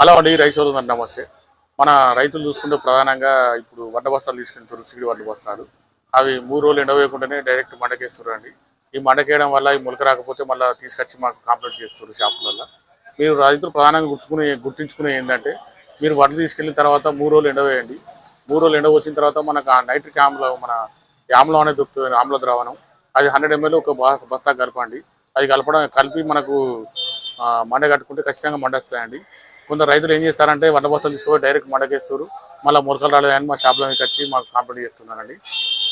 Hello అండి rice సోదరు నమస్తే. మన రైతులు చూసుకుంటే ప్రధానంగా ఇప్పుడు వడ్డ బస్తాలు తీసుకెళ్తారు సిగిడి వడ్డ బస్తాలు. అవి మూడు రోజులు ఎండవేయకుండానే డైరెక్ట్ మండకేస్తారు అండి ఈ మండకేయడం వల్ల ఈ మొలక రాకపోతే మళ్ళీ తీసుకొచ్చి మాకు కాంప్లైంట్ చేస్తారు షాపులలో మీరు రైతులు ప్రధానంగా గుర్తుకునే గుర్తించుకునే ఏంటంటే మీరు వడ్లు తీసుకెళ్ళిన తర్వాత మూడు రోజులు ఎండవేయండి మూడు రోజులు ఎండ వచ్చిన తర్వాత మనకు ఆ నైట్రిక్ ఆమ్లం మన ఆమ్లం అనేది దొరుకుతుంది ఆమ్ల ద్రావణం. అది హండ్రెడ్ ఎంఎల్ ఒక బస్తా కలపండి. అది కలపడం కలిపి మనకు మండ కట్టుకుంటే ఖచ్చితంగా మండ వస్తాయండి. కొందరు రైతులు ఏం చేస్తారంటే వంట బస్తాలు తీసుకుపోయి డైరెక్ట్ మండకేస్తారు మళ్ళీ మొలకలు రాలేదని మా షాప్లో మీకు వచ్చి మాకు కంప్లీట్ చేస్తున్నారండి.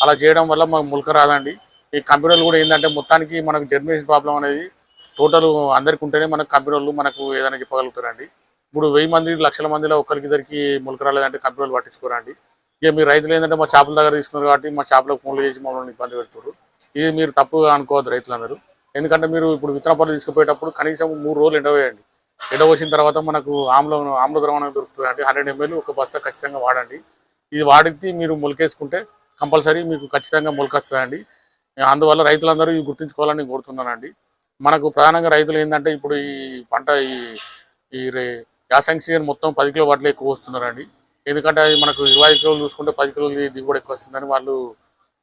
అలా చేయడం వల్ల మాకు ములక రాదండి ఈ కంప్యూటర్లు కూడా ఏంటంటే మొత్తానికి మనకు జర్మినేషన్ ప్రాబ్లం అనేది టోటల్ అందరికి ఉంటేనే మనకు కంప్యూటర్లు మనకు ఏదైనా చెప్పగలుగుతారండి. ఇప్పుడు వెయ్యి మంది లక్షల మందిలో ఒకరికి ఇద్దరికి ములక రాలేదంటే కంప్యూటర్లు పట్టించుకోరండి. ఇక మీరు రైతులు ఏంటంటే మా షాపుల దగ్గర తీసుకున్నారు కాబట్టి మా చేపలకు ఫోన్లు చేసి మమ్మల్ని ఇబ్బంది పెడుతున్నారు. ఇది మీరు తప్పుగా అనుకోవద్దు రైతులందరూ. ఎందుకంటే మీరు ఇప్పుడు విత్తన పనులు తీసుకుపోయేటప్పుడు కనీసం మూడు రోజులు ఎండవేయండి ఎండ వచ్చిన తర్వాత మనకు ఆమ్లం ఆమ్ల ద్రవణం దొరుకుతుంది అంటే హండ్రెడ్ ఎంఎల్ ఒక బస్తా ఖచ్చితంగా వాడండి. ఇది వాడితే మీరు మొలకేసుకుంటే కంపల్సరీ మీకు ఖచ్చితంగా మొలకొస్తుందండి అందువల్ల రైతులందరూ ఇది గుర్తుంచుకోవాలని కోరుతున్నానండి. మనకు ప్రధానంగా రైతులు ఏంటంటే ఇప్పుడు ఈ పంట ఈ ఈ రే- సీజన్ మొత్తం పది కిలో వాటిలో ఎక్కువ వస్తున్నారండి. ఎందుకంటే అది మనకు ఇరవై కిలోలు చూసుకుంటే పది కిలోలు దిగుబడి ఎక్కువ వస్తుందని వాళ్ళు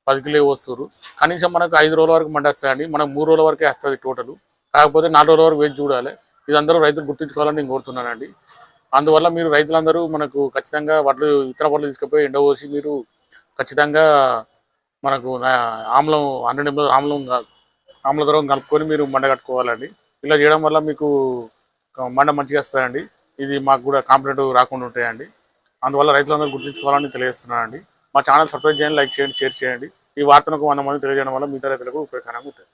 పది కిలో వస్తారు కనీసం మనకు ఐదు రోజుల వరకు మండేస్తాయండి. మనకు మూడు రోజుల వరకే వస్తుంది టోటల్. కాకపోతే నాలుగు రోజుల వరకు వేచి చూడాలి. ఇది అందరూ రైతులు గుర్తుంచుకోవాలని నేను కోరుతున్నానండి. అందువల్ల మీరు రైతులందరూ మనకు ఖచ్చితంగా వడ్లు ఇతర వడ్లు తీసుకుపోయి ఎండవోసి మీరు ఖచ్చితంగా మనకు ఆమ్లం హండ్రెడ్ ఎంఎల్ ఆమ్లం ఆమ్ల ద్రవం కలుపుకొని మీరు మండ కట్టుకోవాలండి. ఇలా చేయడం వల్ల మీకు మండ మంచిగా వస్తుందండి. ఇది మాకు కూడా కాంప్లైంట్ రాకుండా ఉంటాయండి. అందువల్ల రైతులందరూ గుర్తుంచుకోవాలని తెలియజేస్తున్నానండి. మా ఛానల్ సబ్స్క్రైబ్ చేయండి లైక్ చేయండి షేర్ చేయండి. ఈ వార్తను వంద మంది తెలియజేయడం వల్ల మిగతా రైతులకు ఉపయోగకరంగా ఉంటుంది.